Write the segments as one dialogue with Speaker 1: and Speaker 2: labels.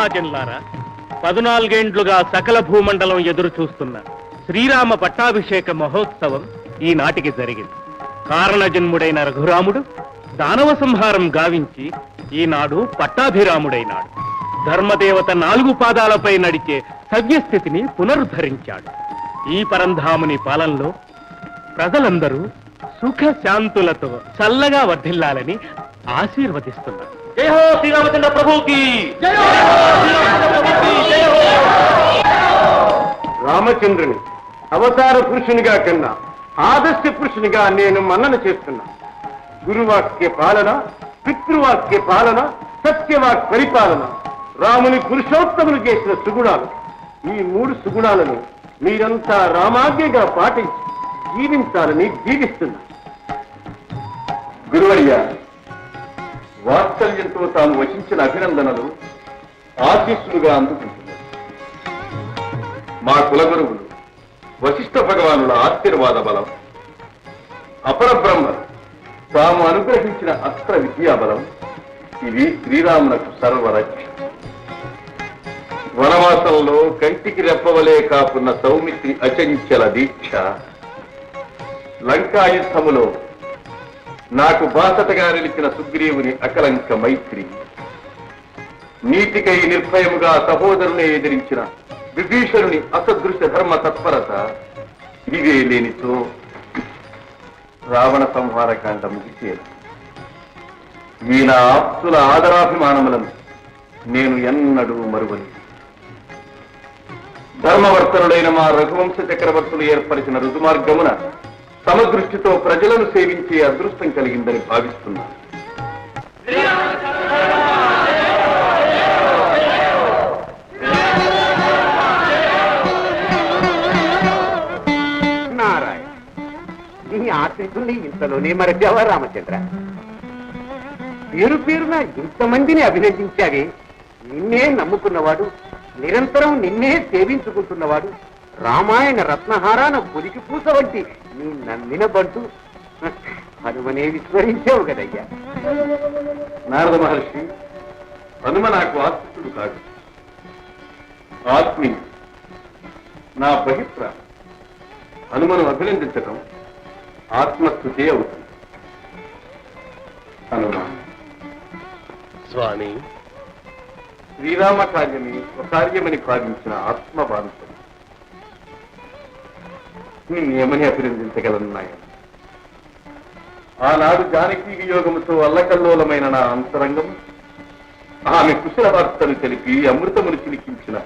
Speaker 1: మహాజనులారా పదునాలుగేండ్లుగా సకల భూమండలం ఎదురు చూస్తున్న శ్రీరామ పట్టాభిషేక మహోత్సవం ఈనాటికి జరిగింది. కారణజన్ముడైన రఘురాముడు దానవ సంహారం గావించి ఈనాడు పట్టాభిరాముడైనాడు. ధర్మదేవత నాలుగు పాదాలపై నడిచే సవ్యస్థితిని పునరుద్ధరించాడు. ఈ పరంధాముని పాలనలో ప్రజలందరూ సుఖ శాంతులతో చల్లగా వర్ధిల్లాలని ఆశీర్వదిస్తున్నారు. జై హో శ్రీరామచంద్ర ప్రభుకి
Speaker 2: రామచంద్రుని అవతార పురుషునిగా కన్నా ఆదర్శ పురుషునిగా నేను మన్నన చేస్తున్నా. గురువాక్య పాలన పితృవాక్య పాలన సత్యవాక్ పరిపాలన రాముని పురుషోత్తములు చేసిన సుగుణాలు ఈ మూడు సుగుణాలను మీరంతా రామాజ్ఞగా పాటించి జీవించాలని జీవిస్తున్నా. గురువయ్య వాత్సల్యంతో తాను వచించిన అభినందనలు ఆశీస్సులుగా అందుకుంటున్నారు మా కులగురువులు వశిష్ఠ భగవానుల ఆశీర్వాద బలం అపర బ్రహ్మ తాము అనుగ్రహించిన అస్త్ర విద్యా బలం ఇవి శ్రీరామునకు సర్వరక్ష. వనవాసంలో కంటికి రెప్పవలే కాకున్న సౌమిత్రి అచంచల దీక్ష లంకాయుద్ధములో నాకు బాసటగా నిలిచిన సుగ్రీవుని అకలంక మైత్రి. నీతికై నిర్భయముగా సహోదరుని ఎదిరించిన విభీషణుని అసదృశ్య ధర్మ తత్పరత ఇవే లేనితో రావణ సంహారకాండ ముగిసేది. ఈయన ఆప్తుల ఆదరాభిమానములను నేను ఎన్నడూ మరువని. ధర్మవర్తనుడైన మా రఘువంశ చక్రవర్తులు ఏర్పరిచిన రుజుమార్గమున సమదృష్టితో ప్రజలను సేవించే అదృష్టం కలిగిందని భావిస్తున్నాను.
Speaker 3: నారాయణ నీ ఆశీస్సుల్ని ఇంతలోనే మరచావా రామచంద్ర? పేరు పేరున ఇంతమందిని అభినందించావే. నిన్నే నమ్ముకున్నవాడు నిరంతరం నిన్నే సేవించుకుంటున్నవాడు రామాయణ రత్నహారాన పొలికి పూస వంటి నీ నమ్మిన బంటు హనుమనే విస్మరించావు కదయ్యా.
Speaker 2: నారద మహర్షి హనుమ నాకు ఆశ్రితుడు కాదు. ఆత్మీయ నా బహిప్ర. హనుమను అభినందించటం ఆత్మస్థుతే అవుతుంది. హనుమ.
Speaker 1: స్వామి.
Speaker 2: శ్రీరామ కార్యమే స్వకార్యమని భావించిన ఆత్మ బాధితుడు నేనేమని అభినందించగలను నాయన ఆనాడు జానకీ వియోగముతో అల్లకల్లోలమైన నా అంతరంగం ఆమె కుశల వార్తను తెలిపి అమృతమును చిలికించిన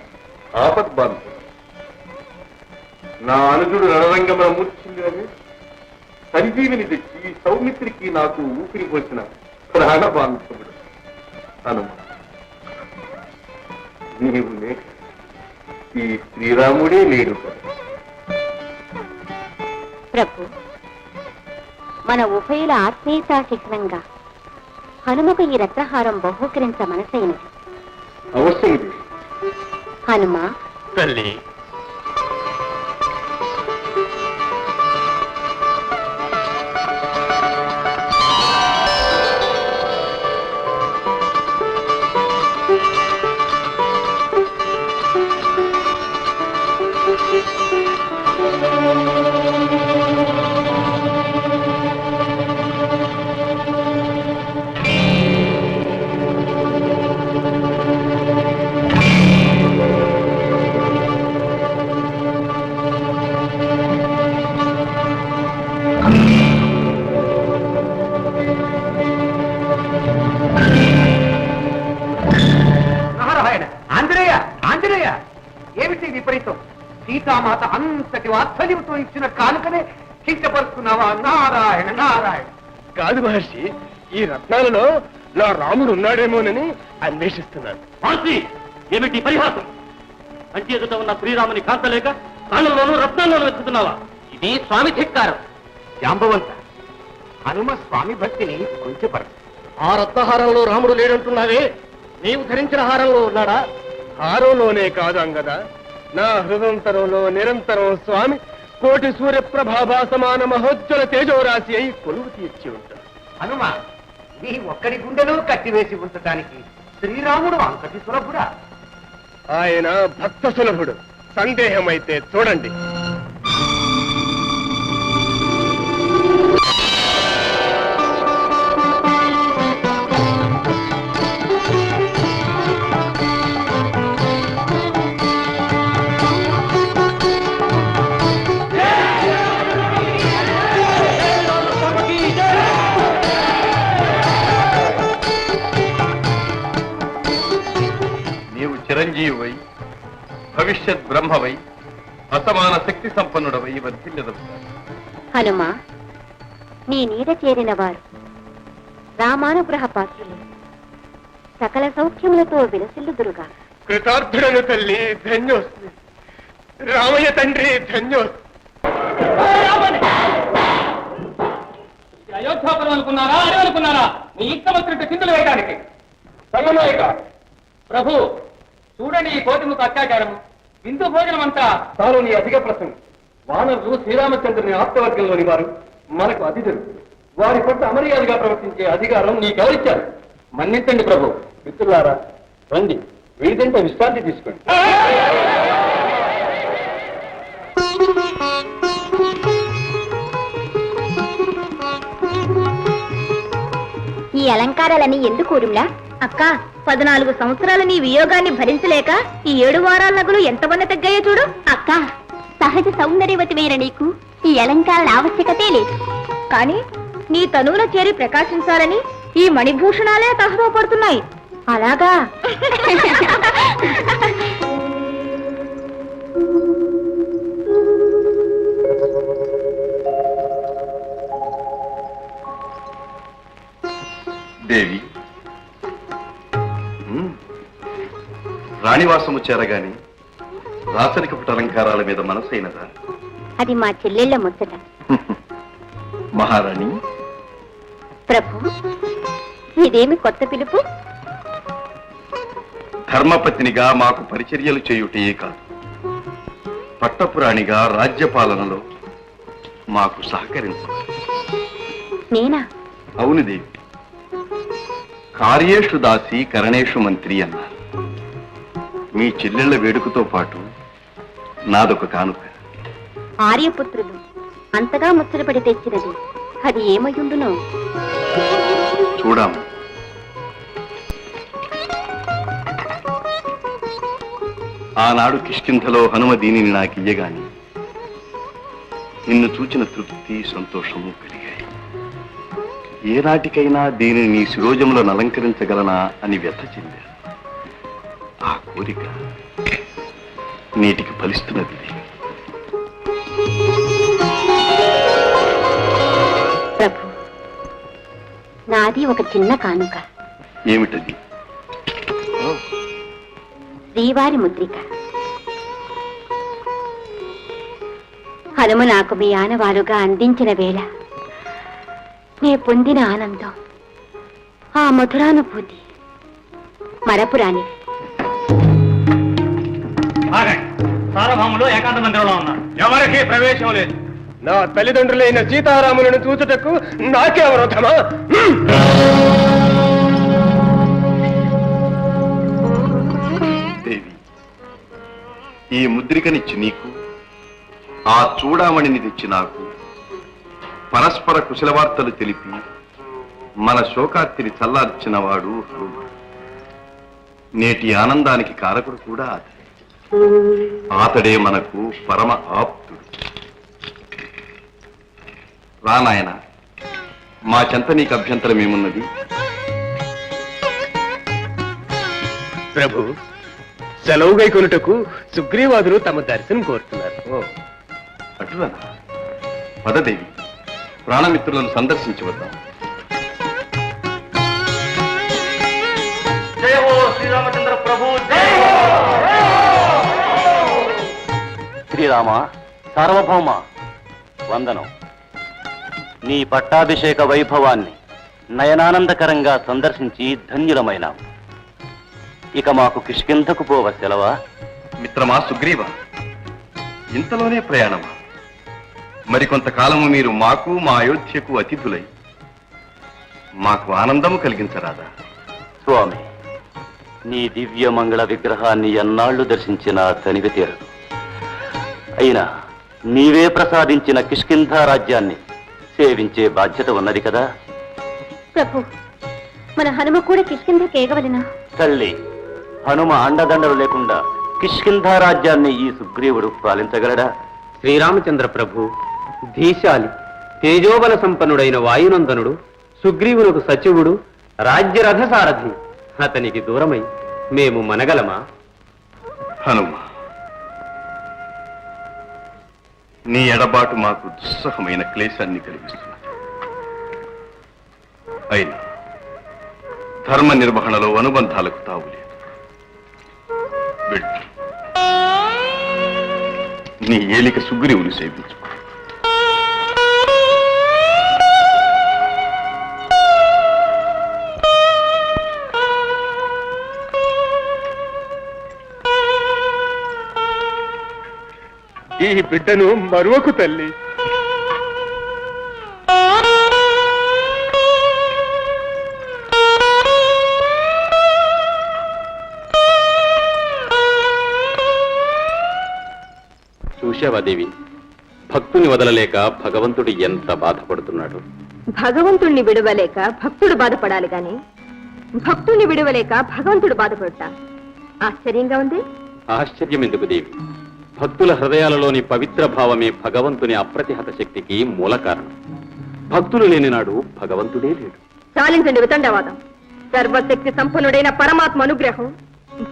Speaker 2: ఆపద్బాంధుడు నా అనుజుడు రణరంగమున మూర్ఛిల్లని సంజీవిని తెచ్చి సౌమిత్రికి నాకు ఊపిరి పోసిన ప్రాణబాంధవుడు హనుమ నీవు ఈ శ్రీరాముడే లేడు కదా.
Speaker 4: ప్రభు మన ఉభయుల ఆత్మీయతా శిఖరంగా హనుమకు ఈ రత్నహారం బహూకరించ మనసైనది
Speaker 2: అవశ్యం.
Speaker 4: హనుమ
Speaker 1: తల్లి
Speaker 3: సీతామాత అంతటి వాత్సల్యంతో ఇచ్చిన కానుకనే కించపరుస్తున్నావా? నారాయణ నారాయణ.
Speaker 1: కాదు మహర్షి ఈ రత్నాలలో నా రాముడు ఉన్నాడేమోనని అన్వేషిస్తున్నాను.
Speaker 5: మాన్సి ఏమిటి పరిహాసం? కంటి ఎదుట ఉన్న శ్రీరాముని కాంతలేక కాళ్ళలోనూ రత్నాల్లోనూ వెతుకుతున్నావా? ఇది స్వామి ధిక్కారం.
Speaker 3: జాంబవంత హనుమ స్వామి భక్తిని కొంచెపరచు.
Speaker 1: ఆ రత్నహారంలో రాముడు లేడంటున్నావే? నీవు ధరించిన హారంలో ఉన్నాడా? హారంలోనే కాదు అంగద. నా హృదంతరంలో నిరంతరం స్వామి కోటి సూర్యప్రభాభా సమాన మహోజ్వల తేజోరాశి అయి కొలువు తీర్చి ఉంటాడు
Speaker 3: హనుమ నీ ఒక్కడి గుండెలో కట్టివేసి ఉంచటానికి శ్రీరాముడు అంతటి సులభుడా?
Speaker 1: ఆయన భక్త సులభుడు. సందేహమైతే చూడండి.
Speaker 2: భవిష్యత్ బ్రహ్మవై అసమాన శక్తి సంపన్నుడవై వర్ధిల్లదవు
Speaker 6: హనుమా నీ నీడ చేరిన వారు రామానుగ్రహ పాత్రులు. సకల సౌఖ్యములతో విలసిల్లుదురుగా
Speaker 1: కృతార్థుడను తల్లి ధన్యోస్మి. రామయ్య తండ్రి ధన్యోస్మి.
Speaker 5: అయోధ్యాపురం అనుకున్నారా అడే అనుకున్నారా? మీ ఇష్టం వచ్చినట్టు చింతలు వేయడానికి. ప్రభు చూడండి ఈ కోతిముఖ అత్యాచారం విందు భోజనం అంతా తాను నీ అధిక ప్రసంగం వానరులు శ్రీరామచంద్రుని ఆప్తవర్గంలోని వారు మనకు అతిథులు. వారి పట్ల అమర్యాదగా ప్రవర్తించే అధికారం నీకెవరిచ్చారు? మన్నించండి ప్రభు. మిత్రులారా రండి. వీడిదంటే విశ్రాంతి తీసుకోండి.
Speaker 6: ఈ అలంకారాలని ఎందుకు ఊరుమ్లా? అక్క పద్నాలుగు సంవత్సరాల నీ వియోగాన్ని భరించలేక ఈ ఏడు వారాల నగులు ఎంతమంది తగ్గాయో చూడు. అక్క సహజ సౌందర్యవతి వేర నీకు ఈ అలంకారాల ఆవశ్యకతే లేదు. కానీ నీ తనువులో చేరి ప్రకాశించాలని ఈ మణిభూషణాలే తహతో పడుతున్నాయి. అలాగా?
Speaker 2: దేవి రాణివాసము చేరగాని రాసరికపు అలంకారాల మీద మనసైనదా?
Speaker 6: అది మా చెల్లెళ్ళ ముచ్చట.
Speaker 2: మహారాణి.
Speaker 6: ప్రభు ఇదేమి కొత్త పిలుపు?
Speaker 2: ధర్మపత్నిగా మాకు పరిచర్యలు చేయుటయే కాదు. పట్టపురాణిగా రాజ్యపాలనలో మాకు సహకరించవాలి
Speaker 6: నేనా?
Speaker 2: అవును దేవి. కార్యేషు దాసి కరణేషు మంత్రి అన్నారు. మీ చెల్లెళ్ళ వేడుకతో పాటు నాదొక కానుక.
Speaker 6: ఆర్యపుత్రులు అంతగా ముచ్చటపడి తెచ్చినది అది ఏమయ్యుండునో?
Speaker 2: చూడాము. ఆనాడు కిష్కింధలో హనుమ దీనిని నాకు ఇయ్యగాని నిన్ను చూచిన తృప్తి సంతోషము కలిగాయి. ఏనాటికైనా దీనిని నీ శిరోజంలో అలంకరించగలనా అని వ్యథ చెందాను. కోరిక నేటికి ఫలిస్తున్నది.
Speaker 6: ప్రభు నాది ఒక చిన్న కానుక.
Speaker 2: ఏమిటది?
Speaker 6: శ్రీవారి ముద్రిక. హనుమ నాకు మీ ఆనవాలుగా అందించిన వేళ నే పొందిన ఆనందం ఆ మధురానుభూతి
Speaker 5: సార్వభౌములు ఏకాంత మందిరంలో ఉన్నారు. ఎవరికి ప్రవేశం లేదు.
Speaker 1: నా తల్లిదండ్రులైన సీతారాములను చూచుటకు నాకే అవరోధమా? హ్మ్.
Speaker 2: దేవి ఈ ముద్రికనిచ్చి నీకు ఆ చూడామణిని తెచ్చి నాకు పరస్పర కుశలవార్తలు తెలిపి మన శోకార్తిని చల్లార్చిన వాడు హనుమ నేటి ఆనందానికి కారకుడు కూడా అతడే అతడే మనకు పరమ ఆప్తుడు. రా నాయన మా చెంత నీకు అభ్యంతరం ఏమున్నది?
Speaker 1: ప్రభు సెలవుగై కొనుటకు సుగ్రీవాదులు తమ దర్శనం కోరుతున్నారు.
Speaker 2: అటులనా పదదేవి ప్రాణమిత్రులను సందర్శించి వద్దాం.
Speaker 5: శ్రీరామ సార్వభౌమ వందనం. నీ పట్టాభిషేక వైభవాన్ని నయనానందకరంగా సందర్శించి ధన్యులమైనాం ఇక మాకు కిష్కింధకు పోవ సెలవా?
Speaker 2: మిత్రమా సుగ్రీవ ఇంతలోనే ప్రయాణమా? మరికొంతకాలము మీరు మాకు మా అయోధ్యకు అతిథులై. మాకు ఆనందము కలిగించరాదా?
Speaker 5: స్వామి
Speaker 7: నీ దివ్య మంగళ విగ్రహాన్ని ఎన్నాళ్ళు దర్శించినా తనివి తీరదు. అయినా నీవే ప్రసాదించిన కిష్కింధా రాజ్యాన్ని సేవించే బాధ్యత ఉన్నది కదా?
Speaker 4: ప్రభు మన హనుమ కూడా కేగవలెనా
Speaker 7: తల్లి హనుమ అండదండలు లేకుండా కిష్కింధా రాజ్యాన్ని ఈ సుగ్రీవుడు పాలించగలడా?
Speaker 3: శ్రీరామచంద్ర ప్రభు ధీశాలి తేజోబల సంపన్నుడైన వాయునందనుడు సుగ్రీవునకు సచివుడు రాజ్యరథ సారథి అతనికి దూరమై మేము మనగలమా?
Speaker 2: హనుమ నీ ఎడబాటు మాకు దుస్సహమైన క్లేశాన్ని కలిగిస్తున్నది అయినా ధర్మ నిర్వహణలో అనుబంధాలకు తావు లేదు. నీ ఏలిక సుగ్రీవుని సేవించు.
Speaker 1: ఈ బిడ్డను మరువకు తల్లి.
Speaker 3: చూశావా దేవి? భక్తుని వదలలేక భగవంతుడు ఎంత బాధపడుతున్నాడు.
Speaker 4: భగవంతుణ్ణి విడవలేక భక్తుడు బాధపడాలి గాని భక్తుణ్ణి విడవలేక భగవంతుడు బాధపడతా ఆశ్చర్యంగా ఉంది?
Speaker 3: ఆశ్చర్యం ఎందుకు దేవి? భక్తుల హృదయాలలోని పవిత్ర భావమే భగవంతుని అప్రతిహత శక్తికి మూల కారణం. భక్తులు లేని నాడు భగవంతుడే లేడు.
Speaker 4: చాలించండి వితండవాదం. సర్వశక్తి సంపన్నుడైన పరమాత్మ అనుగ్రహం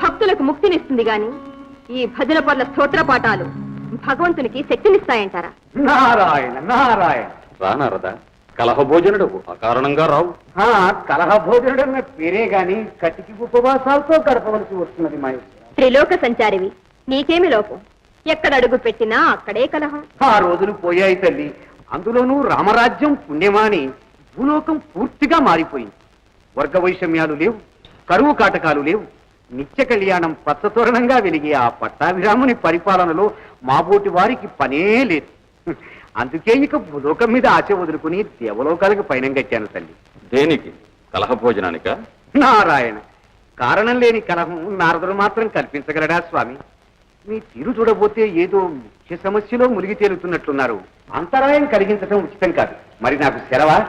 Speaker 4: భక్తులకు ముక్తినిస్తుంది గాని ఈ భజన పర్ల స్తోత్ర పాఠాలు భగవంతునికి శక్తినిస్తాయంటారా?
Speaker 3: నారాయణ నారాయణ. రానారదా కలహభోజనుడు అకారణంగా రావు. కలహభోజనుడు అన్న పేరే గాని కటికి ఉపవాసాలతో గడపవలసి వస్తున్నది మా
Speaker 4: త్రిలోక సంచారివి నీకేమి లోపం? ఎక్కడ అడుగు పెట్టినా అక్కడే కలహం.
Speaker 3: ఆ రోజులు పోయాయి తల్లి. అందులోనూ రామరాజ్యం పుణ్యమాని భూలోకం పూర్తిగా మారిపోయింది. వర్గ వైషమ్యాలు లేవు కరువు కాటకాలు లేవు. నిత్య కళ్యాణం పచ్చతోరణంగా వెలిగే ఆ పట్టాభిరాముని పరిపాలనలో మాబోటి వారికి పనే లేదు. అందుకే ఇక భూలోకం మీద ఆశ వదులుకుని దేవలోకాలకు పైన కట్టాను తల్లి.
Speaker 7: దేనికి? కలహభోజనానిక
Speaker 3: నారాయణ. కారణం లేని కలహం నారదుడు మాత్రం కల్పించగలడా స్వామి? మీ తీరు చూడబోతే ఏదో ముఖ్య సమస్యలో మునిగి తేలుతున్నట్లున్నారు. అంతరాయం కలిగించటం ఉచితం కాదు. మరి నాకు సెలవా?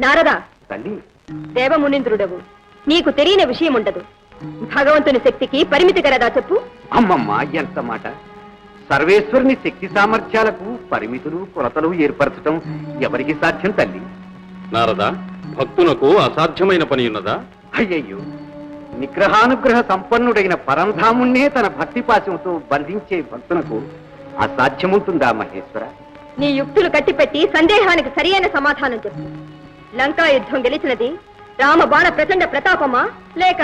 Speaker 4: నారదా
Speaker 3: తల్లి.
Speaker 4: దేవమునింద్రుడవు. నీకు తెలియని విషయం ఉండదు భగవంతుని శక్తికి పరిమితి కలదా చెప్పు.
Speaker 3: అమ్మమ్మ ఎంత మాట. సర్వేశ్వరుని శక్తి సామర్థ్యాలకు పరిమితులు కొలతలు ఏర్పరచటం ఎవరికి సాధ్యం తల్లి?
Speaker 8: నారదా భక్తునకు అసాధ్యమైన పని ఉన్నదా?
Speaker 3: అయ్యయ్యో. నిగ్రహానుగ్రహ సంపన్నుడైన పరంధాముణ్ణే తన భక్తి పాశంతో బంధించే భక్తునకు అసాధ్యముంటుందా మహేశ్వర?
Speaker 4: నీ యుక్తులు కట్టిపెట్టి సందేహానికి సరియైన సమాధానం చెప్పు. లంకా యుద్ధం గెలిచినది రామ బాణ ప్రచండ ప్రతాపమా లేక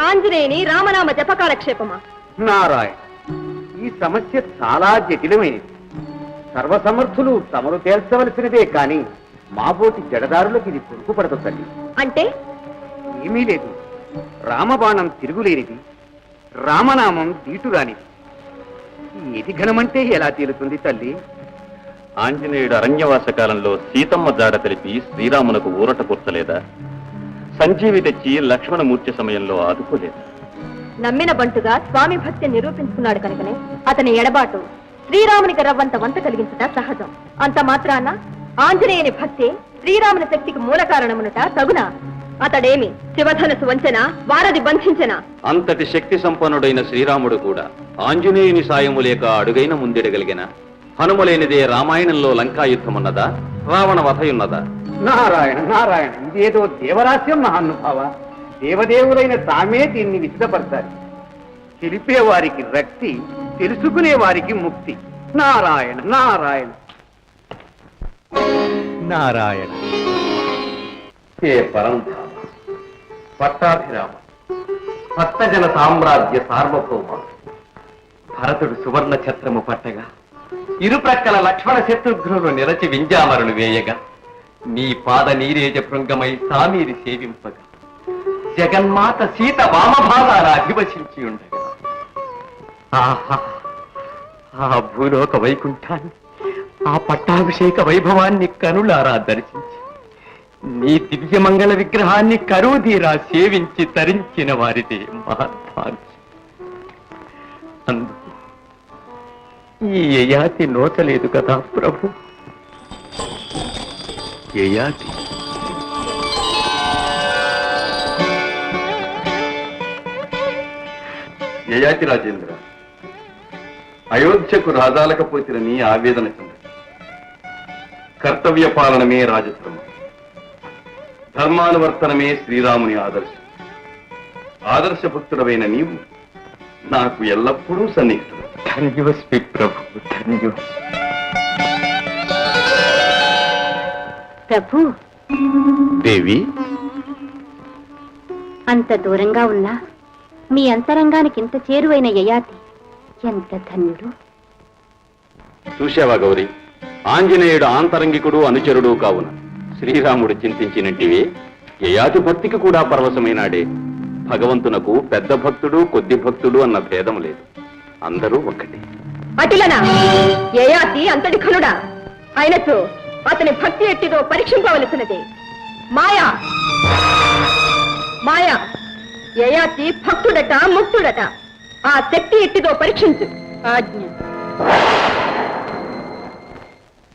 Speaker 4: ఆంజనేయుని రామనామ జపకాలక్షేపమా?
Speaker 3: నారాయణ ఈ సమస్య చాలా జటిలమైనది. సర్వసమర్థులు తమరు తేల్చవలసినదే కాని మాబోటి జడదారులకు ఇది పొరుకుపడదు తల్లి.
Speaker 4: అంటే?
Speaker 3: ఏమీ లేదు. రామబాణం తిరుగులేనిది రామనామం దీటురానిది. ఏది ఘనమంటే ఎలా తేలుతుంది తల్లి?
Speaker 7: ఆంజనేయుడు అరణ్యవాస కాలంలో సీతమ్మ జాడ తెలిపి శ్రీరామునకు ఊరట కూర్చలేదా? సంజీవి తెచ్చి లక్ష్మణమూర్తి సమయంలో ఆదుకోలేదా.
Speaker 4: నమ్మిన బంటుగా స్వామి భక్తి నిరూపించుకున్నాడు కనుకనే. అతని ఎడబాటు శ్రీరామునికి రవ్వంత వంత కలిగించుట సహజం. అంత మాత్రాన ఆంజనేయుని భక్తి శ్రీరాముని శక్తికి మూల కారణమునట తగునా? అతడేమి శివధనుసు వంచన వారధి బంధించన?
Speaker 8: అంతటి శక్తి సంపన్నుడైన శ్రీరాముడు కూడా ఆంజనేయుని సాయము లేక అడుగైన ముందెడగలిగిన? హనుమలేనిదే రామాయణంలో లంకా యుద్ధమున్నదా? రావణ వధయున్నదా?
Speaker 3: నారాయణ నారాయణ ఇదేదో దేవరాస్యం మహానుభావ. దేవదేవులైన తామే దీన్ని విసిదపరచాలి. తెలిపే వారికి రక్తి తెలుసుకునే వారికి ముక్తి. నారాయణ నారాయణ. నారాయణ.
Speaker 2: హే పరంధామ పట్టాభిరామ భక్తజన సామ్రాజ్య సార్వభౌమ. భరతుడు సువర్ణ ఛత్రము పట్టగా ఇరుప్రక్కల లక్ష్మణ శత్రుఘ్నులు నిరచి వింజామరులు వేయగా నీ పాద నీరేజ భృంగమై సామీరి సేవింపగా జగన్మాత సీత వామభాగాల అధివసించి ఉండగా. ఆహా ఆ భూలోక వైకుంఠాన్ని ఆ పట్టాభిషేక వైభవాన్ని కనులారా దర్శించి.
Speaker 9: నీ దివ్య మంగళ విగ్రహాన్ని కరువుదీరా సేవించి తరించిన వారిది అందుకు ఈ యయాతి నోచలేదు కదా ప్రభు. యయాతి?
Speaker 2: యయాతి రాజేంద్ర అయోధ్యకు రాజాలకపోతిన నీ ఆవేదన చెంద కర్తవ్య పాలనమే రాజధర్మం ధర్మానువర్తనమే శ్రీరాముని ఆదర్శం. ఆదర్శ భక్తుడమైన నీవు నాకు ఎల్లప్పుడూ సన్నిహితుడు.
Speaker 9: ధన్యోస్మి ప్రభు ధన్యో.
Speaker 4: ప్రభు.
Speaker 2: దేవి.
Speaker 4: అంత దూరంగా ఉన్నా మీ అంతరంగానికి ఇంత చేరువైన యయాతి ఎంత ధన్యుడు.
Speaker 8: చూశావా గౌరి? ఆంజనేయుడు ఆంతరంగికుడు అనుచరుడు కావున. శ్రీరాముడు చింతించినట్టివి. యయాతి భక్తికి కూడా పరవశమైనాడే. భగవంతునకు పెద్ద భక్తుడు కొద్ది భక్తుడు అన్న భేదం లేదు. అందరూ ఒక్కటి.
Speaker 4: అటులనా యయాతి అంతటి ఖనుడా అయినచో అతని భక్తి ఎట్టిదో పరీక్షింపవలసినది. మాయా? మాయా? యయాతి భక్తుడట ముక్తుడట. ఆ శక్తి ఎట్టిదో పరీక్షించు. ఆజ్ఞ.